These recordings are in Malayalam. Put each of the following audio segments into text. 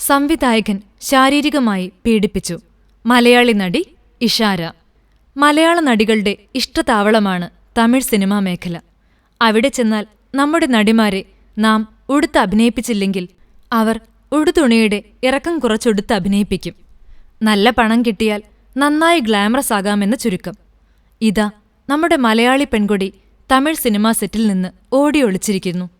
സംവിധായകൻ ശാരീരികമായി പീഡിപ്പിച്ചു. മലയാളി നടി ഇഷാര. മലയാള നടികളുടെ ഇഷ്ടതാവളമാണ് തമിഴ് സിനിമാ മേഖല. അവിടെ ചെന്നാൽ നമ്മുടെ നടിമാരെ നാം ഉടുത്ത് അഭിനയിപ്പിച്ചില്ലെങ്കിൽ അവർ ഉടുതുണിയുടെ ഇറക്കം കുറച്ചൊടുത്ത് അഭിനയിപ്പിക്കും. നല്ല പണം കിട്ടിയാൽ നന്നായി ഗ്ലാമറസ് ആകാമെന്ന് ചുരുക്കം. ഇതാ നമ്മുടെ മലയാളി പെൺകൊടി തമിഴ് സിനിമാ സെറ്റിൽ നിന്ന് ഓടി ഒളിച്ചിരിക്കുന്നു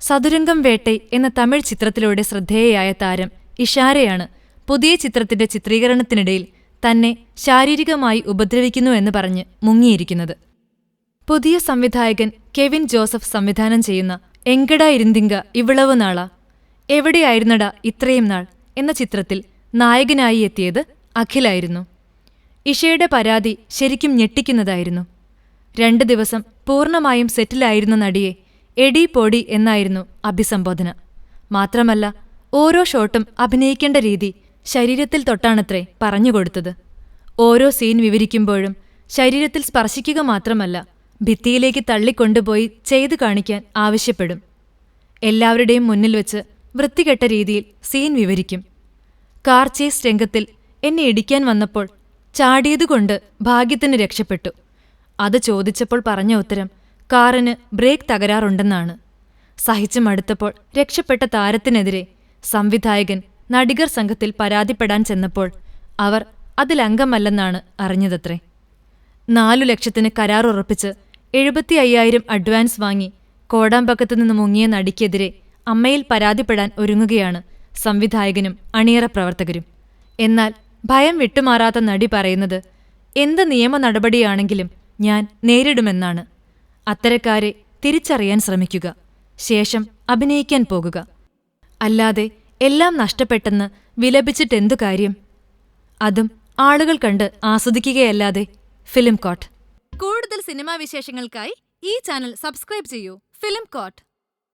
സതുരംഗം വേട്ടൈ എന്ന തമിഴ് ചിത്രത്തിലൂടെ ശ്രദ്ധേയയായ താരം ഇഷാരയാണ് പുതിയ ചിത്രത്തിന്റെ ചിത്രീകരണത്തിനിടയിൽ തന്നെ ശാരീരികമായി ഉപദ്രവിക്കുന്നു എന്ന് പറഞ്ഞ് മുങ്ങിയിരിക്കുന്നത്. പുതിയ സംവിധായകൻ കെവിൻ ജോസഫ് സംവിധാനം ചെയ്യുന്ന എങ്കട ഇരുന്തിങ്ക ഇവിളവ് നാള എവിടെയായിരുന്നടാ ഇത്രയും നാൾ എന്ന ചിത്രത്തിൽ നായകനായി എത്തിയത് അഖിലായിരുന്നു. ഇഷയുടെ പരാതി ശരിക്കും ഞെട്ടിക്കുന്നതായിരുന്നു. രണ്ട് ദിവസം പൂർണമായും സെറ്റിലായിരുന്ന നടിയെ എടി പൊടി എന്നായിരുന്നു അഭിസംബോധന. മാത്രമല്ല ഓരോ ഷോട്ടും അഭിനയിക്കേണ്ട രീതി ശരീരത്തിൽ തൊട്ടാണത്രേ പറഞ്ഞുകൊടുത്തത് ഓരോ സീൻ വിവരിക്കുമ്പോഴും ശരീരത്തിൽ സ്പർശിക്കുക മാത്രമല്ല ഭിത്തിയിലേക്ക് തള്ളിക്കൊണ്ടുപോയി ചെയ്തു കാണിക്കാൻ ആവശ്യപ്പെടും. എല്ലാവരുടെയും മുന്നിൽ വെച്ച് വൃത്തികെട്ട രീതിയിൽ സീൻ വിവരിക്കും. കാർ ചേസ് രംഗത്തിൽ എന്നെ ഇടിക്കാൻ വന്നപ്പോൾ ചാടിയതുകൊണ്ട് ഭാഗ്യത്തിന് രക്ഷപ്പെട്ടു. അത് ചോദിച്ചപ്പോൾ പറഞ്ഞ ഉത്തരം കാറിന് ബ്രേക്ക് തകരാറുണ്ടെന്നാണ്. സഹിച്ചു മടുത്തപ്പോൾ രക്ഷപ്പെട്ട താരത്തിനെതിരെ സംവിധായകൻ നടികർ സംഘത്തിൽ പരാതിപ്പെടാൻ ചെന്നപ്പോൾ അവർ അതിലംഗമല്ലെന്നാണ് അറിഞ്ഞതത്രേ. നാലു ലക്ഷത്തിന് കരാറുറപ്പിച്ച് എഴുപത്തി അയ്യായിരം അഡ്വാൻസ് വാങ്ങി കോടാമ്പക്കത്തു നിന്ന് മുങ്ങിയ നടിക്കെതിരെ അമ്മയിൽ പരാതിപ്പെടാൻ ഒരുങ്ങുകയാണ് സംവിധായകനും അണിയറ പ്രവർത്തകരും. എന്നാൽ ഭയം വിട്ടുമാറാത്ത നടി പറയുന്നത് എന്ത് നിയമ നടപടിയാണെങ്കിലും ഞാൻ നേരിടുമെന്നാണ്. അത്തരക്കാരെ തിരിച്ചറിയാൻ ശ്രമിക്കുക. ശേഷം അഭിനയിക്കാൻ പോകുക. അല്ലാതെ എല്ലാം നഷ്ടപ്പെട്ടെന്ന് വിലപിച്ചിട്ടെന്തു കാര്യം? അതും ആളുകൾ കണ്ട് ആസ്വദിക്കുകയല്ലാതെ. Film court. കൂടുതൽ സിനിമാ വിശേഷങ്ങൾക്കായി ഈ ചാനൽ സബ്സ്ക്രൈബ് ചെയ്യൂ. Film court.